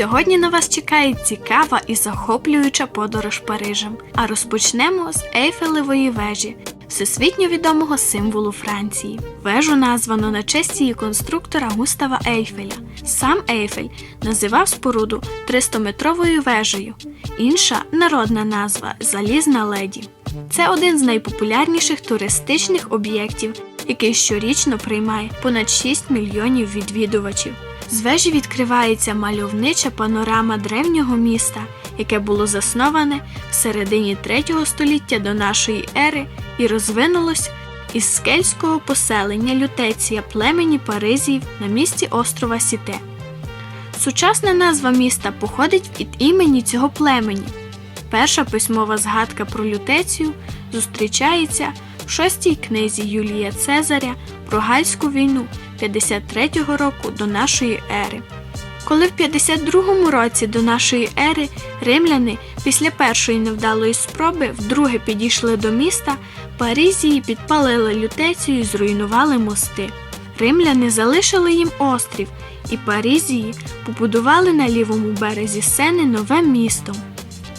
Сьогодні на вас чекає цікава і захоплююча подорож Парижем. А розпочнемо з Ейфелевої вежі, всесвітньо відомого символу Франції. Вежу названо на честь її конструктора Густава Ейфеля. Сам Ейфель називав споруду 300-метровою вежею. Інша народна назва Залізна леді. Це один з найпопулярніших туристичних об'єктів, який щорічно приймає понад 6 мільйонів відвідувачів. З вежі відкривається мальовнича панорама древнього міста, яке було засноване в середині 3 століття до нашої ери і розвинулось із скельського поселення Лютеція племені Паризіїв на місці острова Сіте. Сучасна назва міста походить від імені цього племені. Перша письмова згадка про лютецію зустрічається в шостій книзі Юлія Цезаря про Гальську війну 53-го року до нашої ери. Коли в 52-му році до нашої ери римляни після першої невдалої спроби вдруге підійшли до міста, Паризії підпалили лютецію і зруйнували мости. Римляни залишили їм острів, і Паризії побудували на лівому березі Сени нове місто.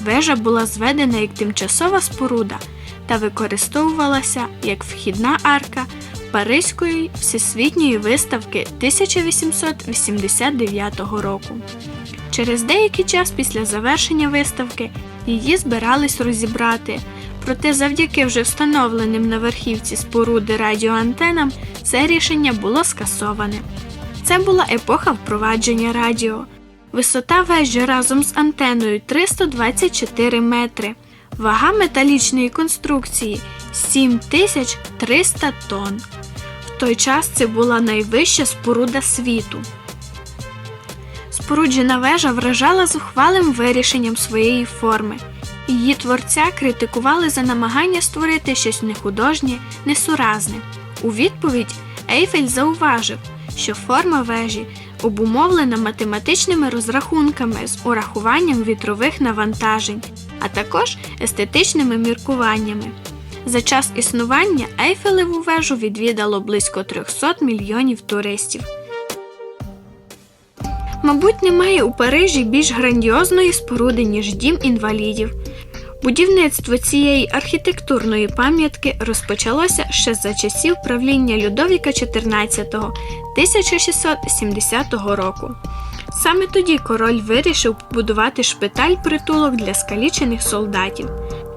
Вежа була зведена як тимчасова споруда та використовувалася як вхідна арка Паризької всесвітньої виставки 1889 року. Через деякий час після завершення виставки її збирались розібрати, проте завдяки вже встановленим на верхівці споруди радіоантенам це рішення було скасоване. Це була епоха впровадження радіо. Висота вежі разом з антеною 324 метри. Вага металічної конструкції 7300 тонн. Той час це була найвища споруда світу. Споруджена вежа вражала зухвалим вирішенням своєї форми. Її творця критикували за намагання створити щось нехудожнє, несуразне. У відповідь Ейфель зауважив, що форма вежі обумовлена математичними розрахунками з урахуванням вітрових навантажень, а також естетичними міркуваннями. За час існування Ейфелеву вежу відвідало близько 300 мільйонів туристів. Мабуть, немає у Парижі більш грандіозної споруди, ніж дім інвалідів. Будівництво цієї архітектурної пам'ятки розпочалося ще за часів правління Людовіка XIV 1670 року. Саме тоді король вирішив побудувати шпиталь-притулок для скалічених солдатів.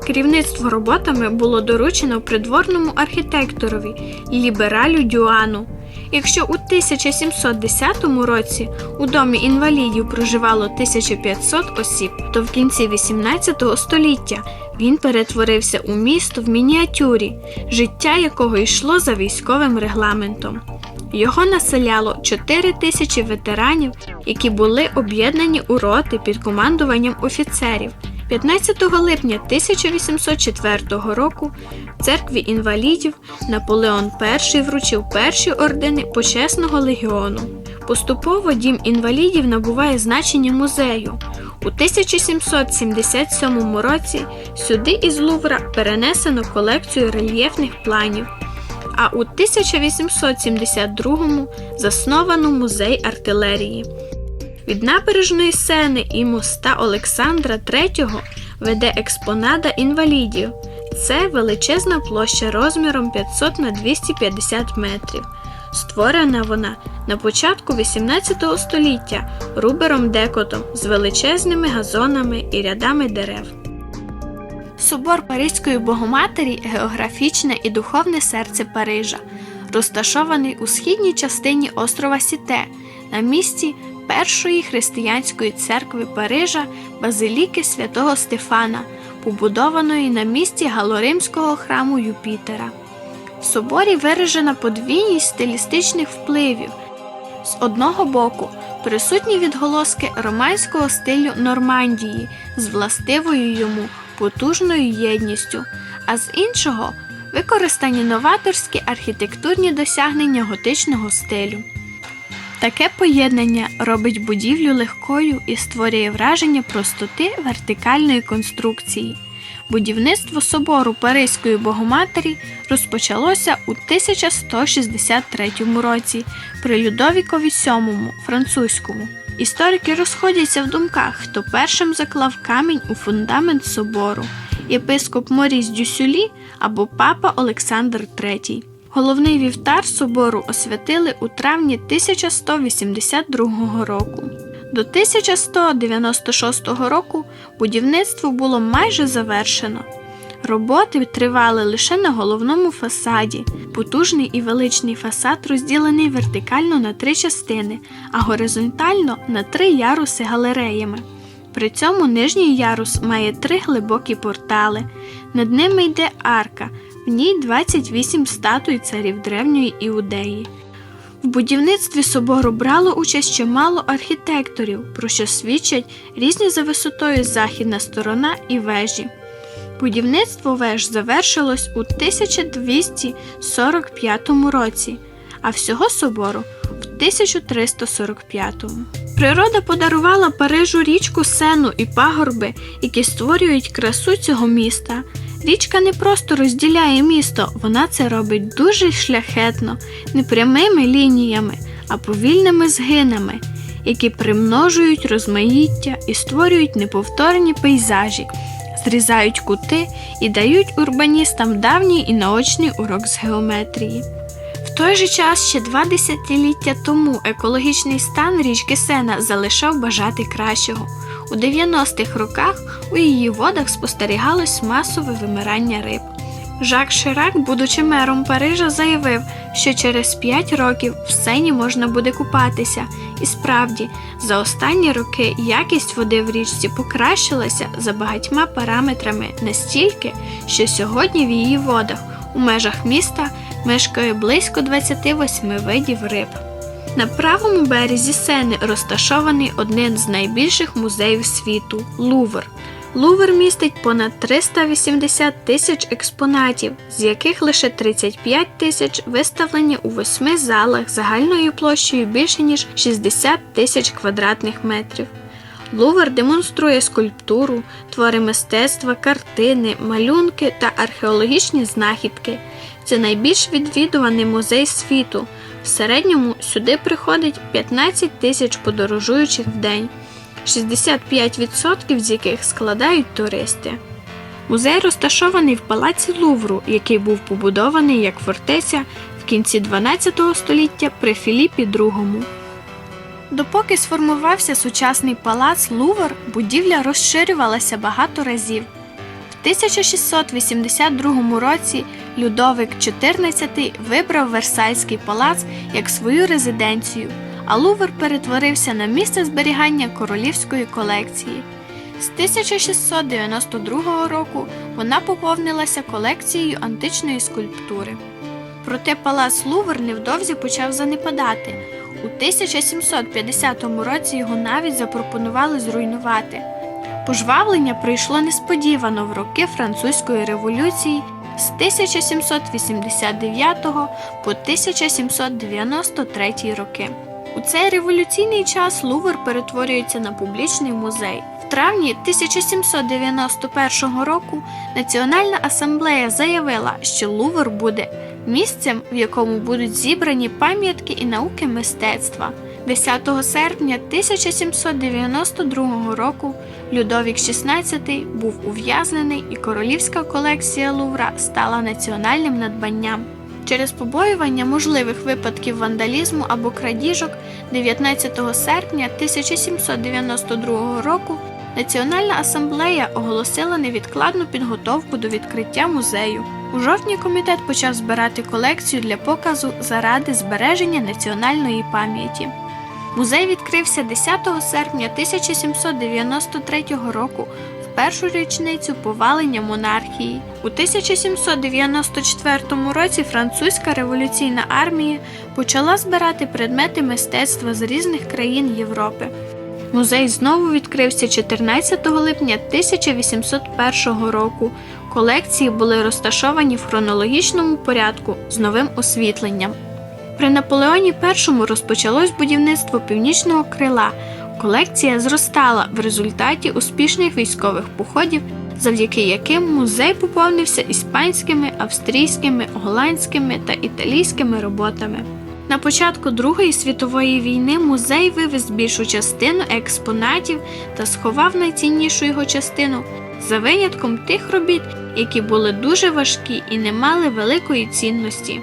Керівництво роботами було доручено придворному архітекторові лібералю Дюану. Якщо у 1710 році у домі інвалідів проживало 1500 осіб, то в кінці 18 століття він перетворився у місто в мініатюрі, життя якого йшло за військовим регламентом. Його населяло 4 тисячі ветеранів, які були об'єднані у роти під командуванням офіцерів. 15 липня 1804 року в церкві інвалідів Наполеон І вручив перші ордени почесного легіону. Поступово дім інвалідів набуває значення музею. У 1777 році сюди із Лувра перенесено колекцію рельєфних планів. А у 1872 засновано музей артилерії. Від набережної сени і моста Олександра III веде експонада інвалідів. Це величезна площа розміром 500 на 250 метрів. Створена вона на початку 18 століття Рубером Декотом з величезними газонами і рядами дерев. Собор Паризької Богоматері географічне і духовне серце Парижа, розташований у східній частині острова Сіте на місці першої християнської церкви Парижа Базиліки святого Стефана, побудованої на місці галоримського храму Юпітера. В соборі виражена подвійність стилістичних впливів. З одного боку присутні відголоски романського стилю Нормандії з властивою йому потужною єдністю, а з іншого використані новаторські архітектурні досягнення готичного стилю. Таке поєднання робить будівлю легкою і створює враження простоти вертикальної конструкції. Будівництво собору Паризької Богоматері розпочалося у 1163 році при Людовікові VII французькому. Історики розходяться в думках, хто першим заклав камінь у фундамент собору єпископ Моріс Дюсюлі або папа Олександр III. Головний вівтар собору освятили у травні 1182 року. До 1196 року будівництво було майже завершено. Роботи тривали лише на головному фасаді. Потужний і величний фасад розділений вертикально на три частини, а горизонтально на три яруси галереями. При цьому нижній ярус має три глибокі портали. Над ними йде арка, в ній 28 статуй царів древньої Іудеї. В будівництві собору брало участь чимало архітекторів, про що свідчать різні за висотою західна сторона і вежі. Будівництво веж завершилось у 1245 році, а всього собору в 1345. Природа подарувала Парижу річку Сену і пагорби, які створюють красу цього міста. Річка не просто розділяє місто, вона це робить дуже шляхетно, не прямими лініями, а повільними згинами, які примножують розмаїття і створюють неповторні пейзажі, зрізають кути і дають урбаністам давній і наочний урок з геометрії. В той же час ще два десятиліття тому екологічний стан річки Сена залишав бажати кращого. У 90-х роках у її водах спостерігалось масове вимирання риб. Жак Ширак, будучи мером Парижа, заявив, що через 5 років в Сені можна буде купатися. І справді, за останні роки якість води в річці покращилася за багатьма параметрами настільки, що сьогодні в її водах у межах міста мешкає близько 28 видів риб. На правому березі Сени розташований один з найбільших музеїв світу Лувр. Лувр містить понад 380 тисяч експонатів, з яких лише 35 тисяч виставлені у восьми залах загальною площею більше ніж 60 тисяч квадратних метрів. Лувр демонструє скульптуру, твори мистецтва, картини, малюнки та археологічні знахідки. Це найбільш відвідуваний музей світу. В середньому сюди приходить 15 тисяч подорожуючих в день, 65% з яких складають туристи. Музей розташований в палаці Лувру, який був побудований як фортеця в кінці 12 століття при Філіпі II. Допоки сформувався сучасний палац Лувр, будівля розширювалася багато разів. В 1682 році Людовик XIV вибрав Версальський палац як свою резиденцію, а Лувр перетворився на місце зберігання королівської колекції. З 1692 року вона поповнилася колекцією античної скульптури. Проте палац Лувр невдовзі почав занепадати. У 1750 році його навіть запропонували зруйнувати. Пожвавлення прийшло несподівано в роки Французької революції з 1789 по 1793 роки. У цей революційний час Лувр перетворюється на публічний музей. В травні 1791 року Національна асамблея заявила, що Лувр буде місцем, в якому будуть зібрані пам'ятки і науки мистецтва. 10 серпня 1792 року Людовік XVI був ув'язнений, і королівська колекція Лувра стала національним надбанням. Через побоювання можливих випадків вандалізму або крадіжок 19 серпня 1792 року Національна асамблея оголосила невідкладну підготовку до відкриття музею. У жовтні комітет почав збирати колекцію для показу заради збереження національної пам'яті. Музей відкрився 10 серпня 1793 року в першу річницю повалення монархії. У 1794 році французька революційна армія почала збирати предмети мистецтва з різних країн Європи. Музей знову відкрився 14 липня 1801 року. Колекції були розташовані в хронологічному порядку з новим освітленням. При Наполеоні І розпочалось будівництво північного крила. Колекція зростала в результаті успішних військових походів, завдяки яким музей поповнився іспанськими, австрійськими, голландськими та італійськими роботами. На початку Другої світової війни музей вивез більшу частину експонатів та сховав найціннішу його частину за винятком тих робіт, які були дуже важкі і не мали великої цінності.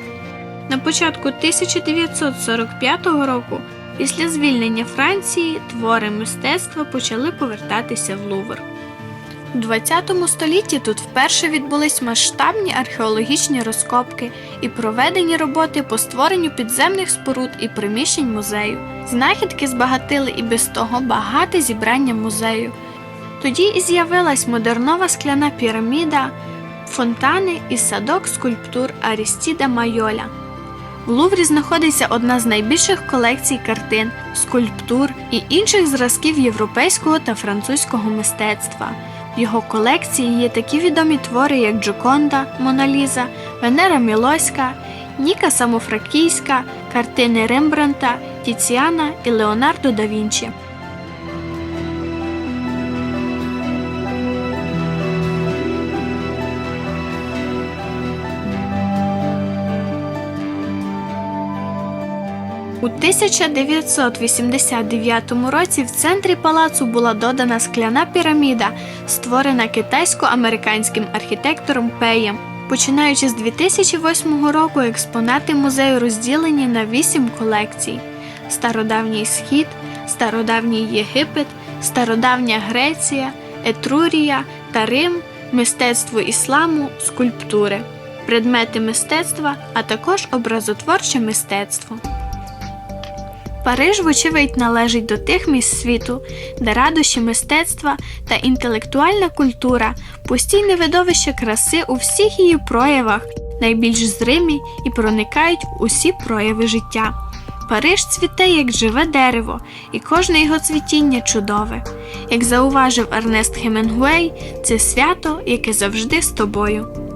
На початку 1945 року, після звільнення Франції, твори мистецтва почали повертатися в Лувр. У 20 столітті тут вперше відбулись масштабні археологічні розкопки і проведені роботи по створенню підземних споруд і приміщень музею. Знахідки збагатили і без того багате зібрання музею. Тоді і з'явилась модернова скляна піраміда, фонтани і садок скульптур Арістіда Майоля. В Луврі знаходиться одна з найбільших колекцій картин, скульптур і інших зразків європейського та французького мистецтва. В його колекції є такі відомі твори, як Джоконда, Моналіза, Венера Мілоська, Ніка Самофракійська, картини Рембранта, Тіціана і Леонардо да Вінчі. У 1989 році в центрі палацу була додана скляна піраміда, створена китайсько-американським архітектором Пеєм. Починаючи з 2008 року, експонати музею розділені на вісім колекцій: Стародавній Схід, Стародавній Єгипет, Стародавня Греція, Етрурія та Рим, мистецтво ісламу, скульптури, предмети мистецтва, а також образотворче мистецтво. Париж, вочевидь, належить до тих місць світу, де радощі мистецтва та інтелектуальна культура, постійне видовище краси у всіх її проявах, найбільш зримі і проникають в усі прояви життя. Париж цвіте як живе дерево, і кожне його цвітіння чудове. Як зауважив Ернест Хемінгуей, це свято, яке завжди з тобою.